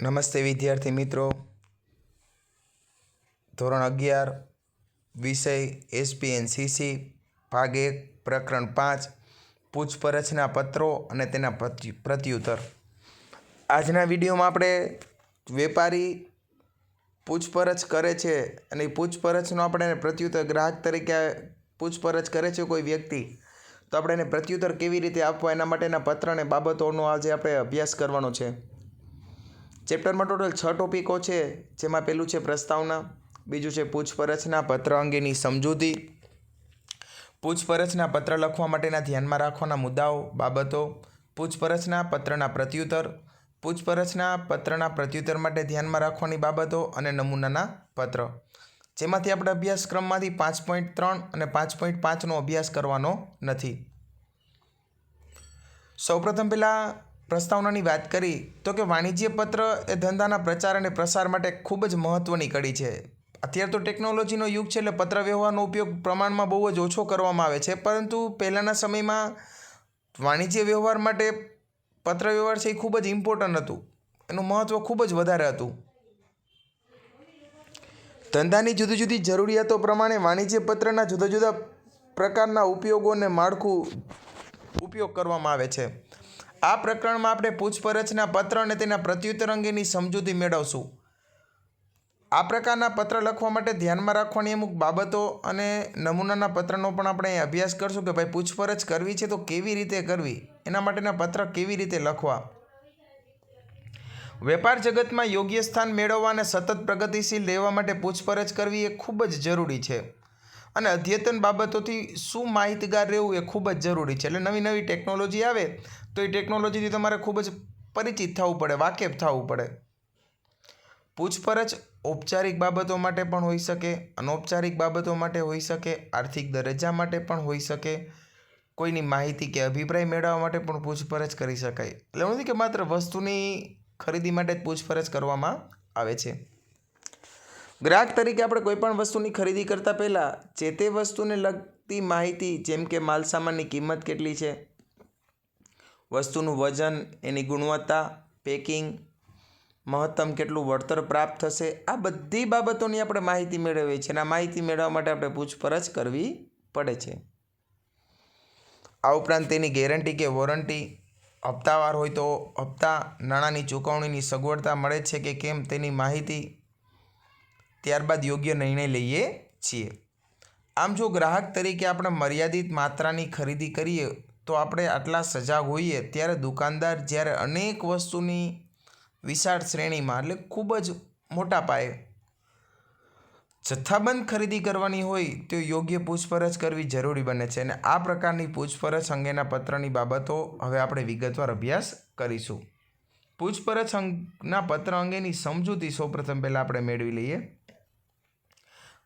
નમસ્તે વિદ્યાર્થી મિત્રો. ધોરણ અગિયાર, વિષય એસપીએનસીસી ભાગ એક, પ્રકરણ પાંચ, પૂછપરછના પત્રો અને તેના પ્રત્યુ, પ્રત્યુત્તર. આજના વિડીયોમાં આપણે વેપારી પૂછપરછ કરે છે અને પૂછપરછનો આપણે એને પ્રત્યુત્તર ગ્રાહક તરીકે પૂછપરછ કરે છે કોઈ વ્યક્તિ, તો આપણે એને પ્રત્યુત્તર કેવી રીતે આપવા એના માટેના પત્ર અને બાબતોનો આજે આપણે અભ્યાસ કરવાનો છે. ચેપ્ટરમાં ટોટલ છ ટોપિકો છે, જેમાં પહેલું છે પ્રસ્તાવના, બીજું છે પૂછપરછના પત્ર અંગેની સમજૂતી, પૂછપરછના પત્ર લખવા માટેના ધ્યાનમાં રાખવાના મુદ્દાઓ, બાબતો, પૂછપરછના પત્રના પ્રત્યુત્તર, પૂછપરછના પત્રના પ્રત્યુત્તર માટે ધ્યાનમાં રાખવાની બાબતો અને નમૂનાના પત્ર. જેમાંથી આપણે અભ્યાસક્રમમાંથી પાંચ પોઈન્ટ ત્રણ અને પાંચ પોઈન્ટ પાંચનો અભ્યાસ કરવાનો નથી. સૌપ્રથમ પહેલાં પ્રસ્તાવનાની વાત કરી તો કે વાણિજ્ય પત્ર એ ધંધાના પ્રચાર અને પ્રસાર માટે ખૂબ જ મહત્ત્વની કડી છે. અત્યારે તો ટેકનોલોજીનો યુગ છે એટલે પત્ર વ્યવહારનો ઉપયોગ પ્રમાણમાં બહુ જ ઓછો કરવામાં આવે છે. પરંતુ પહેલાંના સમયમાં વાણિજ્ય વ્યવહાર માટે પત્ર વ્યવહાર છે એ ખૂબ જ ઇમ્પોર્ટન્ટ હતું. એનું મહત્ત્વ ખૂબ જ વધારે હતું. ધંધાની જુદી જુદી જરૂરિયાતો પ્રમાણે વાણિજ્ય પત્રના જુદા જુદા પ્રકારના ઉપયોગોને માળખું ઉપયોગ કરવામાં આવે છે. આ પ્રકરણમાં આપણે પૂછપરછના પત્ર અને તેના પ્રત્યુત્તર અંગેની સમજૂતી મેળવશું. આ પ્રકારના પત્ર લખવા માટે ધ્યાનમાં રાખવાની અમુક બાબતો અને નમૂનાના પત્રનો પણ આપણે અભ્યાસ કરશું કે ભાઈ પૂછપરછ કરવી છે તો કેવી રીતે કરવી? એના માટેના પત્ર કેવી રીતે લખવા? વેપાર જગતમાં યોગ્ય સ્થાન મેળવવા અને સતત પ્રગતિશીલ રહેવા માટે પૂછપરછ કરવી એ ખૂબ જ જરૂરી છે. અને અદ્યતન બાબતોથી શું માહિતગાર રહેવું એ ખૂબ જ જરૂરી છે. એટલે નવી નવી ટેકનોલોજી આવે તો એ ટેકનોલોજીથી તમારે ખૂબ જ પરિચિત થવું પડે, વાકેફ થવું પડે. પૂછપરછ ઔપચારિક બાબતો માટે પણ હોઈ શકે, અનૌપચારિક બાબતો માટે હોઈ શકે, આર્થિક દરજ્જા માટે પણ હોઈ શકે, કોઈની માહિતી કે અભિપ્રાય મેળવવા માટે પણ પૂછપરછ કરી શકાય. એટલે નથી કે માત્ર વસ્તુની ખરીદી માટે જ પૂછપરછ કરવામાં આવે છે. ગ્રાહક તરીકે આપણે કોઈપણ વસ્તુની ખરીદી કરતાં પહેલાં જે તે વસ્તુને લગતી માહિતી, જેમ કે માલસામાનની કિંમત કેટલી છે, વસ્તુનું વજન, એની ગુણવત્તા, પેકિંગ, મહત્તમ કેટલું વળતર પ્રાપ્ત થશે, આ બધી બાબતોની આપણે માહિતી મેળવીએ છીએ અને આ માહિતી મેળવવા માટે આપણે પૂછપરછ કરવી પડે છે. આ ઉપરાંત તેની ગેરંટી કે વોરંટી, હપ્તાવાર હોય તો હપ્તા, નાણાંની ચૂકવણીની સગવડતા મળે છે કે કેમ તેની માહિતી ત્યારબાદ યોગ્ય નિર્ણય લઈએ છીએ. આમ જો ગ્રાહક તરીકે આપણે મર્યાદિત માત્રાની ખરીદી કરીએ, તો આપણે આટલા સજાગ હોઈએ ત્યારે દુકાનદાર જ્યારે અનેક વસ્તુની વિશાળ શ્રેણીમાં, એટલે ખૂબ જ મોટા પાયે જથ્થાબંધ ખરીદી કરવાની હોય, તો યોગ્ય પૂછપરછ કરવી જરૂરી બને છે. અને આ પ્રકારની પૂછપરછ અંગેના પત્રની બાબતો હવે આપણે વિગતવાર અભ્યાસ કરીશું. પૂછપરછ અંગના પત્ર અંગેની સમજૂતી સૌપ્રથમ પહેલાં આપણે મેળવી લઈએ.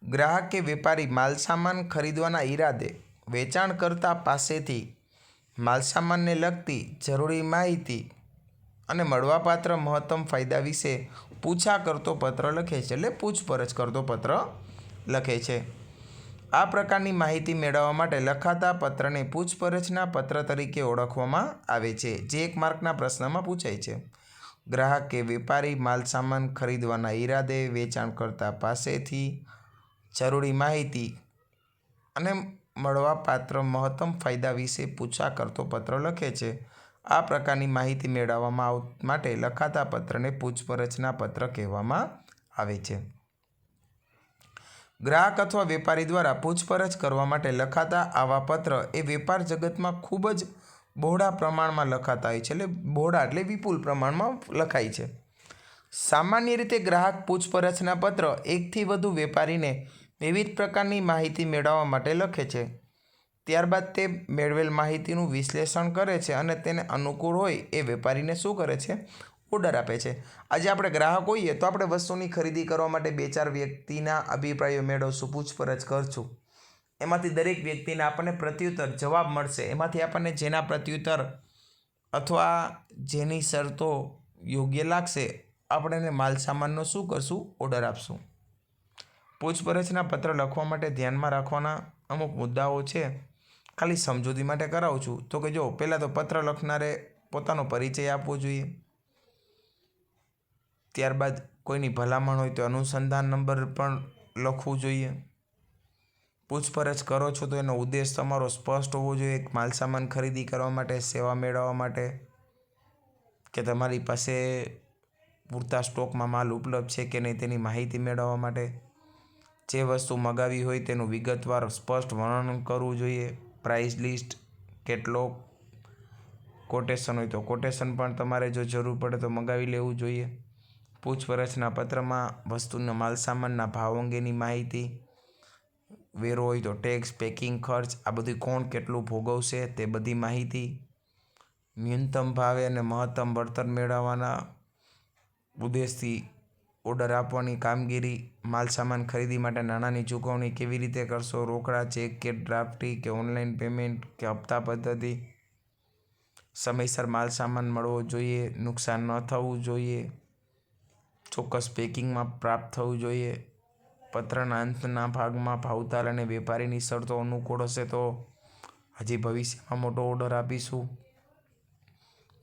ગ્રાહક કે વેપારી માલસામાન ખરીદવાના ઈરાદે વેચાણકર્તા પાસેથી માલસામાનને લગતી જરૂરી માહિતી અને મળવાપાત્ર મહત્તમ ફાયદા વિશે પૂછા કરતો પત્ર લખે છે. એટલે પૂછપરછ કરતો પત્ર લખે છે. આ પ્રકારની માહિતી મેળવવા માટે લખાતા પત્રને પૂછપરછના પત્ર તરીકે ઓળખવામાં આવે છે, જે એક માર્કના પ્રશ્નમાં પૂછાય છે. ગ્રાહક કે વેપારી માલસામાન ખરીદવાના ઈરાદે વેચાણકર્તા પાસેથી જરૂરી માહિતી અને મળવાપાત્ર મહત્તમ ફાયદા વિશે પૂછા કરતો પત્ર લખે છે. આ પ્રકારની માહિતી મેળવવામાં આવ માટે લખાતા પત્રને પૂછપરછના પત્ર કહેવામાં આવે છે. ગ્રાહક અથવા વેપારી દ્વારા પૂછપરછ કરવા માટે લખાતા આવા પત્ર એ વેપાર જગતમાં ખૂબ જ બહોળા પ્રમાણમાં લખાતા હોય છે. એટલે બહોળા એટલે વિપુલ પ્રમાણમાં લખાય છે. સામાન્ય રીતે ગ્રાહક પૂછપરછના પત્ર એકથી વધુ વેપારીને વિવિધ પ્રકારની માહિતી મેળવવા માટે લખે છે. ત્યારબાદ તે મેળવેલ માહિતીનું વિશ્લેષણ કરે છે અને તેને અનુકૂળ હોય એ વેપારીને શું કરે છે? ઓર્ડર આપે છે. આજે આપણે ગ્રાહક હોઈએ તો આપણે વસ્તુની ખરીદી કરવા માટે બે ચાર વ્યક્તિના અભિપ્રાયો મેળવશું, પૂછપરછ કરશું. એમાંથી દરેક વ્યક્તિને આપણને પ્રત્યુત્તર જવાબ મળશે. એમાંથી આપણને જેના પ્રત્યુત્તર અથવા જેની શરતો યોગ્ય લાગશે આપણે એને માલ સામાનનો શું કરશું? ઓર્ડર આપશું. પૂછપરછના પત્ર લખવા માટે ધ્યાનમાં રાખવાના અમુક મુદ્દાઓ છે. ખાલી સમજૂતી માટે કરાવું છું. તો કે જો, પહેલાં તો પત્ર લખનારે પોતાનો પરિચય આપવો જોઈએ. ત્યારબાદ કોઈની ભલામણ હોય તો અનુસંધાન નંબર પણ લખવું જોઈએ. પૂછપરછ કરો છો તો એનો ઉદ્દેશ તમારો સ્પષ્ટ હોવો જોઈએ. માલસામાન ખરીદી કરવા માટે, સેવા મેળવવા માટે કે તમારી પાસે પૂરતા સ્ટોકમાં માલ ઉપલબ્ધ છે કે નહીં તેની માહિતી મેળવવા માટે? જે વસ્તુ મગાવી હોય તેનું વિગતવાર સ્પષ્ટ વર્ણન કરવું જોઈએ. પ્રાઇસ લિસ્ટ કેટલો કોટેશન હોય તો કોટેશન પણ તમારે જો જરૂર પડે તો મગાવી લેવું જોઈએ. પૂછપરછના પત્રમાં વસ્તુના માલસામાનના ભાવ અંગેની માહિતી, વેરો હોય તો ટેક્સ પેકિંગ ખર્ચ, આ બધું કોણ કેટલું ભોગવશે તે બધી માહિતી, ન્યૂનતમ ભાવે અને મહત્તમ વળતર મેળવવાના ઉદ્દેશથી ઓર્ડર આપવાની કામગીરી માલસામાન ખરીદી માટે નાણાંની ચૂકવણી કેવી રીતે કરશો, રોકડા, ચેક કે ડ્રાફ્ટી કે ઓનલાઈન પેમેન્ટ કે હપ્તા પદ્ધતિ? સમયસર માલસામાન મળવો જોઈએ, નુકસાન ન થવું જોઈએ, ચોક્કસ પેકિંગમાં પ્રાપ્ત થવું જોઈએ, પત્રના અંતના ભાગમાં ભાવતાલ અને વેપારીની શરતો અનુકૂળ હશે તો હજી ભવિષ્યમાં મોટો ઓર્ડર આપીશું.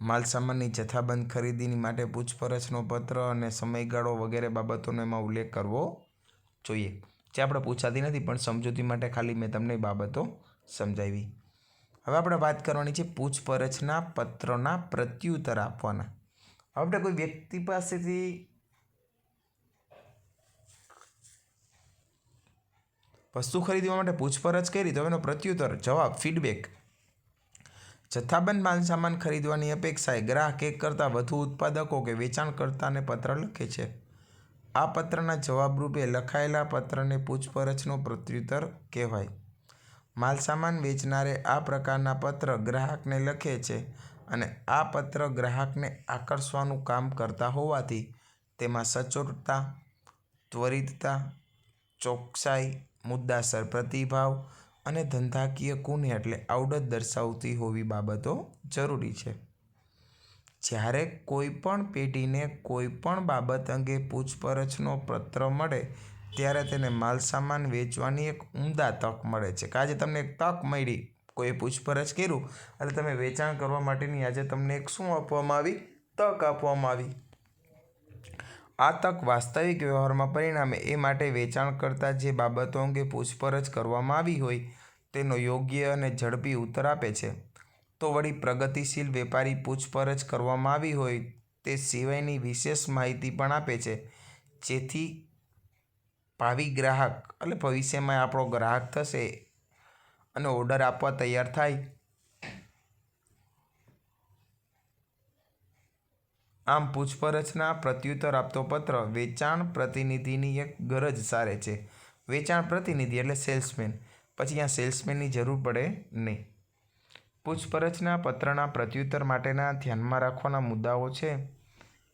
માલસામાનની જથ્થાબંધ ખરીદીની માટે પૂછપરછનો પત્ર અને સમયગાળો વગેરે બાબતોનો એમાં ઉલ્લેખ કરવો જોઈએ. જે આપણે પૂછાતી નથી, પણ સમજૂતી માટે ખાલી મેં તમને બાબતો સમજાવી. હવે આપણે વાત કરવાની છે પૂછપરછના પત્રના પ્રત્યુત્તર આપવાના. હવે આપણે કોઈ વ્યક્તિ પાસેથી વસ્તુ ખરીદવા માટે પૂછપરછ કરી, તો એનો પ્રત્યુત્તર, જવાબ, ફીડબેક જથ્થાબંધ માલસામાન ખરીદવાની અપેક્ષાએ ગ્રાહક એક કરતાં વધુ ઉત્પાદકો કે વેચાણકર્તાને પત્ર લખે છે. આ પત્રના જવાબરૂપે લખાયેલા પત્રને પૂછપરછનો પ્રત્યુત્તર કહેવાય. માલસામાન વેચનારે આ પ્રકારના પત્ર ગ્રાહકને લખે છે અને આ પત્ર ગ્રાહકને આકર્ષવાનું કામ કરતા હોવાથી તેમાં સચોટતા, ત્વરિતતા, ચોકસાઈ, મુદ્દાસર પ્રતિભાવ અને ધંધાકીય કુને એટલે આવડત દર્શાવતી હોવી બાબતો જરૂરી છે. જ્યારે કોઈ પણ પેઢીને કોઈ પણ બાબત અંગે પૂછપરછનો પત્ર મળે, ત્યારે તેને માલસામાન વેચવાની એક ઉમદા તક મળે છે. કે આજે તમને એક તક મળી કોઈ પૂછપરછ કર્યું એટલે તમે વેચાણ કરવા માટેની આજે તમને એક શું આપવામાં આવી? તક આપવામાં આવી. આ તક વાસ્તવિક વ્યવહારમાં પરિણામે એ માટે વેચાણ કરતાં જે બાબતો અંગે પૂછપરછ કરવામાં આવી હોય, તેનો યોગ્ય અને ઝડપી ઉત્તર આપે છે. તો વળી પ્રગતિશીલ વેપારી પૂછપરછ કરવામાં આવી હોય, તે સિવાયની વિશેષ માહિતી પણ આપે છે. જેથી ભાવિ ગ્રાહક, એટલે ભવિષ્યમાં આપણો ગ્રાહક થશે અને ઓર્ડર આપવા તૈયાર થાય આમ પૂછપરછના પ્રત્યુત્તર આપતો પત્ર વેચાણ પ્રતિનિધિની એક ગરજ સારે છે. વેચાણ પ્રતિનિધિ એટલે સેલ્સમેન. પછી આ સેલ્સમેનની જરૂર પડે નહીં. પૂછપરછના પત્રના પ્રત્યુત્તર માટેના ધ્યાનમાં રાખવાના મુદ્દાઓ છે.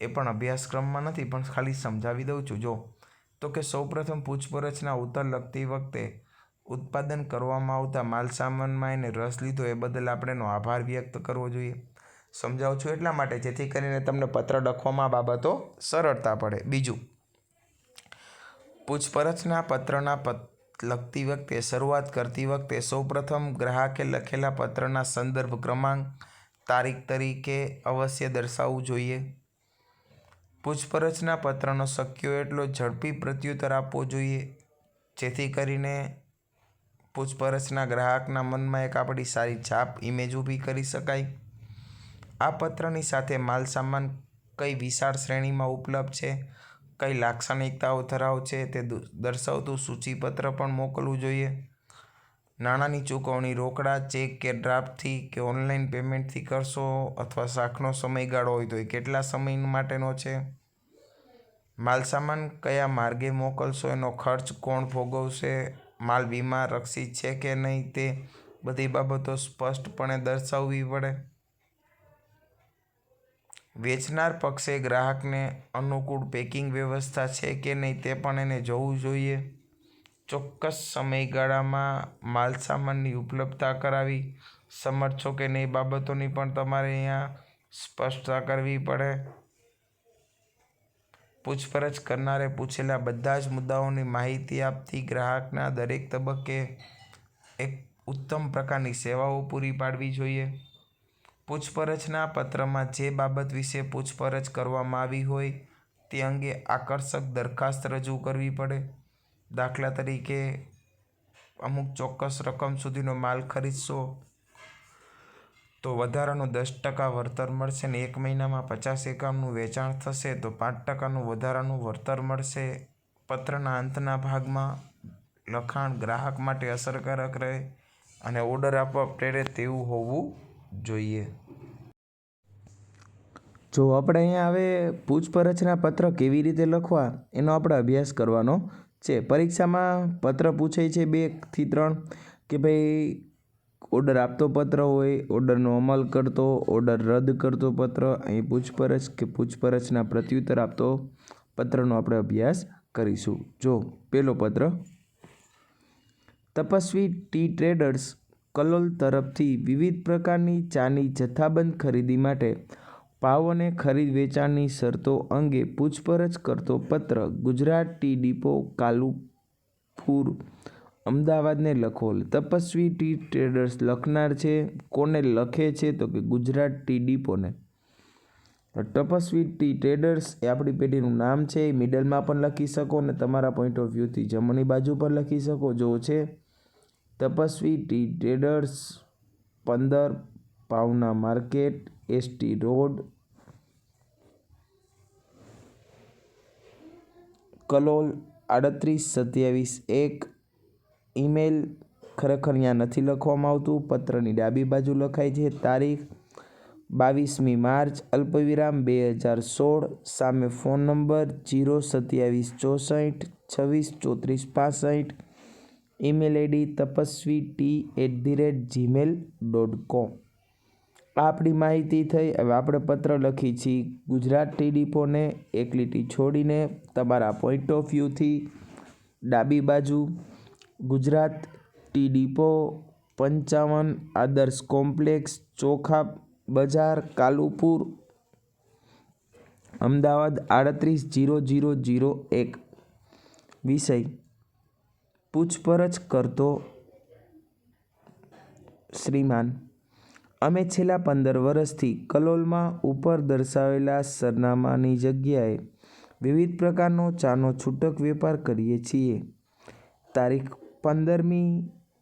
એ પણ અભ્યાસક્રમમાં નથી, પણ ખાલી સમજાવી દઉં છું. જો, તો કે સૌપ્રથમ પૂછપરછના ઉત્તર લખતી વખતે ઉત્પાદન કરવામાં આવતા માલસામાનમાં એને રસ લીધો, એ બદલ આપણે આભાર વ્યક્ત કરવો જોઈએ. સમજાવું છું એટલા માટે, જેથી કરીને તમને પત્ર લખવામાં બાબતો સરળતા પડે. બીજું, પૂછપરછના પત્રના લખતી વખતે, શરૂઆત કરતી વખતે સૌપ્રથમ ગ્રાહકે લખેલા પત્રના સંદર્ભ ક્રમાંક તારીખ તરીકે અવશ્ય દર્શાવવું જોઈએ. પૂછપરછના પત્રનો શક્ય એટલો ઝડપી પ્રત્યુત્તર આપવો જોઈએ, જેથી કરીને પૂછપરછના ગ્રાહકના મનમાં એક આપણી સારી છાપ ઇમેજ ઊભી કરી શકાય. આ પત્રની સાથે માલસામાન કઈ વિશાળ શ્રેણીમાં ઉપલબ્ધ છે? કઈ લાક્ષણિકતાઓ ધરાવે છે તે દર્શાવતું સૂચિપત્ર પણ મોકલવું જોઈએ. નાણાંની ચૂકવણી રોકડા, ચેક કે ડ્રાફ્ટથી કે ઓનલાઈન પેમેન્ટથી કરશો અથવા શાખનો સમયગાળો હોય તો એ કેટલા સમય માટેનો છે? માલસામાન કયા માર્ગે મોકલશો? એનો ખર્ચ કોણ ભોગવશે? માલ વીમા રક્ષિત છે કે નહીં? તે બધી બાબતો સ્પષ્ટપણે દર્શાવવી પડે. વેચનાર પક્ષે ગ્રાહકને અનુકૂળ પેકિંગ વ્યવસ્થા છે કે નહીં તે પણ એને જોવું જોઈએ. ચોક્કસ સમયગાળામાં માલસામાનની ઉપલબ્ધતા કરાવી. સમર્થ કે નહીં બાબતોની પણ તમારે અહીંયા સ્પષ્ટતા કરવી પડે. પૂછપરછ કરનારે પૂછેલા બધા જ મુદ્દાઓની માહિતી આપતી ગ્રાહકના દરેક તબક્કે એક ઉત્તમ પ્રકારની સેવાઓ પૂરી પાડવી જોઈએ. પૂછપરછના પત્રમાં જે બાબત વિશે પૂછપરછ કરવામાં આવી હોય તે અંગે આકર્ષક દરખાસ્ત રજૂ કરવી પડે. દાખલા તરીકે, અમુક ચોક્કસ રકમ સુધીનો માલ ખરીદશો તો વધારાનું દસ ટકા વળતર મળશે ને એક મહિનામાં પચાસ એકમનું વેચાણ થશે તો પાંચ ટકાનું વધારાનું વળતર મળશે. પત્રના અંતના ભાગમાં લખાણ ગ્રાહક માટે અસરકારક રહે અને ઓર્ડર આપવા પ્રેરે તેવું હોવું જોઈએ. જો આપણે અહીંયા હવે પૂછપરછના પત્ર કેવી રીતે લખવા, એનો આપણે અભ્યાસ કરવાનો છે. પરીક્ષામાં પત્ર પૂછાય છે બેથી ત્રણ કે ભાઈ, ઓર્ડર આપતો પત્ર હોય, ઓર્ડરનો અમલ કરતો, ઓર્ડર રદ કરતો પત્ર, અહીં પૂછપરછ કે પૂછપરછના પ્રત્યુત્તર આપતો પત્રનો આપણે અભ્યાસ કરીશું. જો પહેલો પત્ર. તપસ્વી ટી ટ્રેડર્સ કલોલ તરફથી વિવિધ પ્રકારની ચાની જથ્થાબંધ ખરીદી માટે ભાવ અને ખરીદ વેચાણની શરતો અંગે પૂછપરછ કરતો પત્ર ગુજરાત ટી ડીપો કાલુપુર, અમદાવાદને લખોલ. તપસ્વી ટી ટ્રેડર્સ લખનાર છે. કોને લખે છે તો કે ગુજરાત ટી ડીપોને. તપસ્વી ટી ટ્રેડર્સ એ આપણી પેઢીનું નામ છે. મિડલમાં પણ લખી શકો અને તમારા પોઈન્ટ ઓફ વ્યૂથી જમણી બાજુ પર લખી શકો. જો છે. તપસ્વી ટી ટ્રેડર્સ પંદર Pavana market, ST road, Kalol આડત્રીસ, સત્યાવીસ, એક, ઈમેલ ખરેખર અહીંયા નથી લખવામાં આવતું. પત્રની ડાબી બાજુ લખાય છે, તારીખ, બાવીસમી માર્ચ, અલ્પવિરામ, બે હજાર સોળ, સામે ફોન નંબર, જીરો સત્યાવીસ ચોસઠ, છવ્વીસ ચોત્રીસ પાસઠ email ID Tapasvi T at the rate Gmail dot com આપણી માહિતી થઈ, હવે આપણે પત્ર લખી છીએ ગુજરાત ટી ડીપોને એક લીટી છોડીને તમારા પોઈન્ટ ઓફ વ્યૂથી ડાબી બાજુ ગુજરાત ટી ડીપો પંચાવન આદર્શ કોમ્પ્લેક્સ ચોખા બજાર કાલુપુર અમદાવાદ આડત્રીસ જીરો જીરો જીરો એક. વિષય પૂછપરછ કરતો શ્રીમાન. અમે છેલ્લા પંદર વર્ષથી કલોલમાં ઉપર દર્શાવેલા સરનામાની જગ્યાએ વિવિધ પ્રકારનો ચાનો છૂટક વેપાર કરીએ છીએ. તારીખ પંદરમી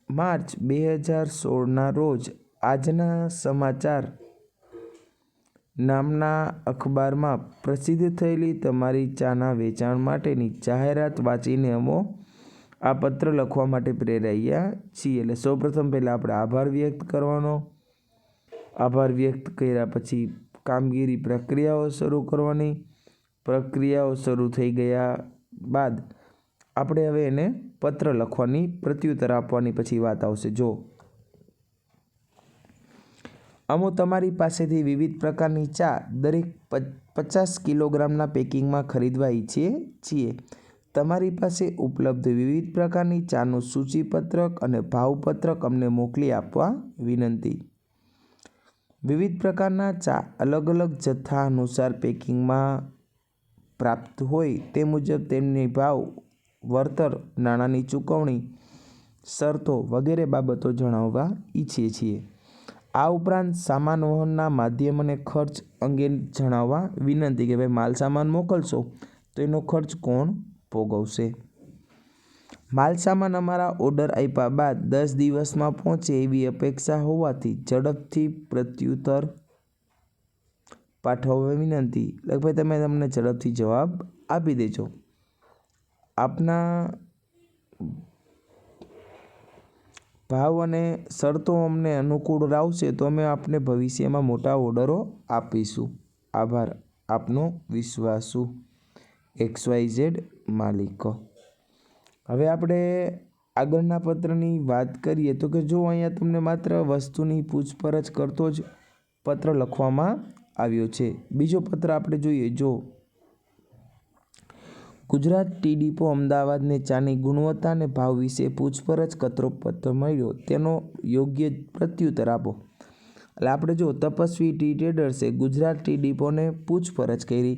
માર્ચ બે હજાર સોળના રોજ આજના સમાચાર નામના અખબારમાં પ્રસિદ્ધ થયેલી તમારી ચાના વેચાણ માટેની જાહેરાત વાંચીને અમો આ પત્ર લખવા માટે પ્રેરાયા છીએ. એટલે સૌપ્રથમ પહેલાં આપણે આભાર વ્યક્ત કરવાનો. આભાર વ્યક્ત કર્યા પછી કામગીરી પ્રક્રિયાઓ શરૂ કરવાની. પ્રક્રિયાઓ શરૂ થઈ ગયા બાદ આપણે હવે એને પત્ર લખવાની પ્રત્યુત્તર આપવાની પછી વાત આવશે. જો અમો તમારી પાસેથી વિવિધ પ્રકારની ચા દરેક પચાસ કિલોગ્રામના પેકિંગમાં ખરીદવા ઈચ્છીએ છીએ. તમારી પાસે ઉપલબ્ધ વિવિધ પ્રકારની ચાનું સૂચિપત્રક અને ભાવપત્રક અમને મોકલી આપવા વિનંતી. વિવિધ પ્રકારના ચા અલગ અલગ જથ્થા અનુસાર પેકિંગમાં પ્રાપ્ત હોય તે મુજબ તેમની ભાવ, વળતર, નાણાંની ચૂકવણી, શરતો વગેરે બાબતો જણાવવા ઈચ્છીએ છીએ. આ ઉપરાંત સામાન વહનના માધ્યમ અને ખર્ચ અંગે જણાવવા વિનંતી કે, ભાઈ, માલ સામાન મોકલશો તો એનો ખર્ચ કોણ ભોગવશે. માલ સામાન અમારા ઓર્ડર આપ્યા બાદ દસ દિવસમાં પહોંચે એવી અપેક્ષા હોવાથી ઝડપથી પ્રત્યુત્તર પાઠવવા વિનંતી. લગભગ તમે તમને ઝડપથી જવાબ આપી દેજો. આપના ભાવ અને શરતો અમને અનુકૂળ આવશે તો અમે આપને ભવિષ્યમાં મોટા ઓર્ડરો આપીશું. આભાર. આપનો વિશ્વાસુ. એક્સ વાય ઝેડ માલિક. હવે આપણે આગળના પત્રની વાત કરીએ તો કે જો અહીંયા તમને માત્ર વસ્તુની પૂછપરછ કરતો જ પત્ર લખવામાં આવ્યો છે. બીજો પત્ર આપણે જોઈએ જો ગુજરાત ટી ડીપો અમદાવાદને ચાની ગુણવત્તા અને ભાવ વિશે પૂછપરછ કતરો પત્ર મળ્યો તેનો યોગ્ય પ્રત્યુત્તર આપો. એટલે આપણે જો તપસ્વી ટી ટ્રેડર્સે ગુજરાત ટી ડીપોને પૂછપરછ કરી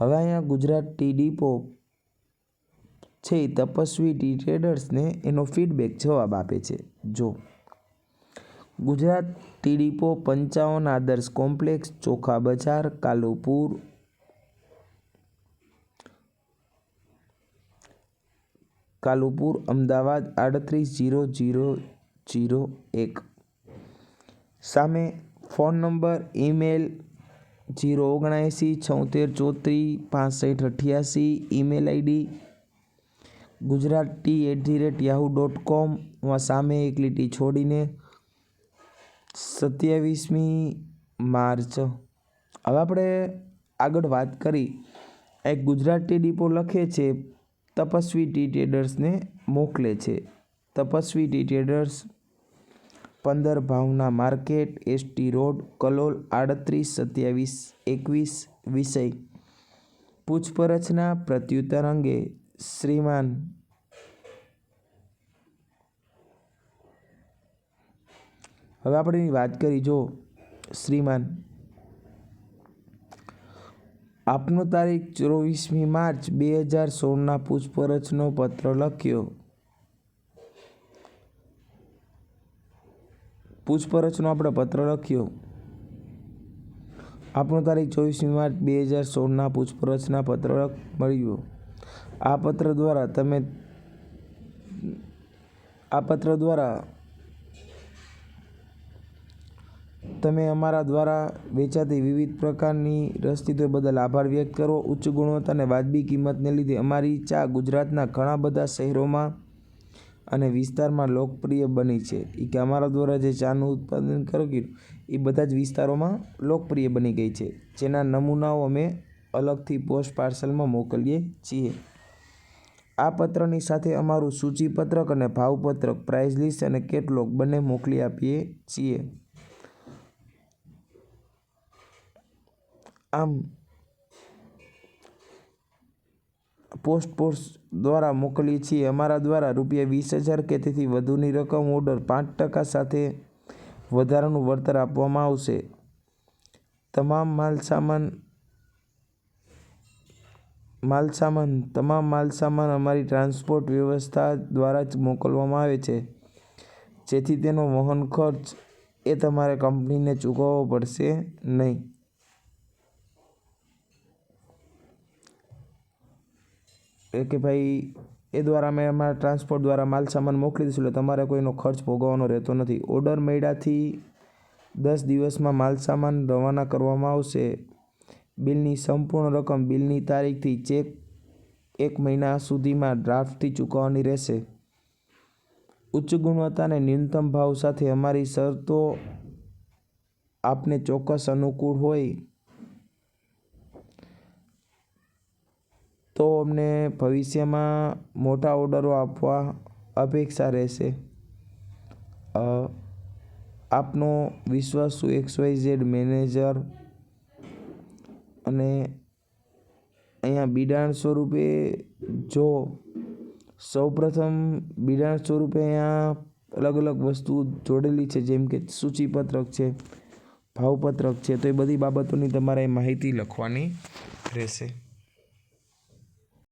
હવે અહીંયા ગુજરાત ટી ડીપો છે તપસ્વી ટી ટ્રેડર્સને એનો ફીડબેક જવાબ આપે છે. જો. ગુજરાત ટી ડીપો પંચાવન આદર્શ કોમ્પ્લેક્સ, ચોખા બજાર, કાલુપુર કાલુપુર, અમદાવાદ આડત્રીસ જીરો જીરો જીરો એક. સામે ફોન નંબર, ઈમેલ જીરો ઓગણએંસી છોતેર ચોત્રીસ પાસઠ, અઠ્યાસી, email ID Gujarati at the rate Yahoo dot કોમમાં સામે એક લીટી છોડીને સત્યાવીસમી માર્ચ. હવે આપણે આગળ વાત કરી. એક ગુજરાતી ડીપો લખે છે, તપસ્વી ટી ટ્રેડર્સને મોકલે છે. તપસ્વી ટી ટ્રેડર્સ પંદર Bhavna market ST road, Kalol, આડત્રીસ, સત્યાવીસ, એકવીસ, વિષય. પૂછપરછના પ્રત્યુત્તર અંગે શ્રીમાન હવે આપણે વાત કરી, જો શ્રીમાન. આપનો તારીખ ચોવીસમી માર્ચ બે હજાર સોળના પૂછપરછનો પત્ર લખ્યો. પૂછપરછનો આપણે પત્ર લખ્યો. આપણો તારીખ ચોવીસમી માર્ચ બે હજાર સોળના પૂછપરછના પત્ર મળ્યો. આ પત્ર દ્વારા તમે, આ પત્ર દ્વારા તમે અમારા દ્વારા વેચાતી વિવિધ પ્રકારની રસીદો બદલ આભાર વ્યક્ત કરો. ઉચ્ચ ગુણવત્તા અને વાજબી કિંમતને લીધે અમારી ચા ગુજરાતના ઘણા બધા શહેરોમાં અને વિસ્તારમાં લોકપ્રિય બની છે. એ કે અમારા દ્વારા જે ચાનું ઉત્પાદન કર્યું એ બધા જ વિસ્તારોમાં લોકપ્રિય બની ગઈ છે. જેના નમૂનાઓ અમે અલગથી પોસ્ટ પાર્સલમાં મોકલીએ છીએ. આ પત્રની સાથે અમારું સૂચિપત્રક અને ભાવપત્રક, પ્રાઇઝ લિસ્ટ અને કેટલોગ બંને મોકલી આપીએ છીએ. આમ પોસ્ટ પોસ્ટ દ્વારા મોકલીએ છીએ. અમારા દ્વારા રૂપિયા વીસ હજાર કે તેથી વધુની રકમ ઓર્ડર પાંચ ટકા સાથે વધારાનું વળતર આપવામાં આવશે. તમામ માલસામાન માલસામાન તમામ માલસામાન અમારી ટ્રાન્સપોર્ટ વ્યવસ્થા દ્વારા જ મોકલવામાં આવે છે. જેથી તેનો વહન ખર્ચ એ તમારે કંપનીને ચૂકવવો પડશે નહીં. કે ભાઈ, એ દ્વારા અમે અમારા ટ્રાન્સપોર્ટ દ્વારા માલ સામાન મોકલી દઈશું, એટલે તમારે કોઈનો ખર્ચ ભોગવવાનો રહેતો નથી. ઓર્ડર મળ્યાથી દસ દિવસમાં માલ સામાન રવાના કરવામાં આવશે. બિલની સંપૂર્ણ રકમ બિલની તારીખથી ચેક એક મહિના સુધીમાં ડ્રાફ્ટથી ચૂકવવાની રહેશે. ઉચ્ચ ગુણવત્તા અને ન્યૂનતમ ભાવ સાથે અમારી શરતો આપને ચોક્કસ અનુકૂળ હોય. તો અમને ભવિષ્યમાં મોટા ઓર્ડરો આપવા અપેક્ષા રહેશે. આપનો વિશ્વાસુ એક્સ વાય ઝેડ મેનેજર અને અહીંયા બિડાણ સ્વરૂપે જો સૌપ્રથમ બિડાણ સ્વરૂપે અહીંયા અલગ અલગ વસ્તુ જોડેલી છે, જેમ કે સૂચિપત્રક છે, ભાવપત્રક છે, તો એ બધી બાબતોની તમારે માહિતી લખવાની રહેશે.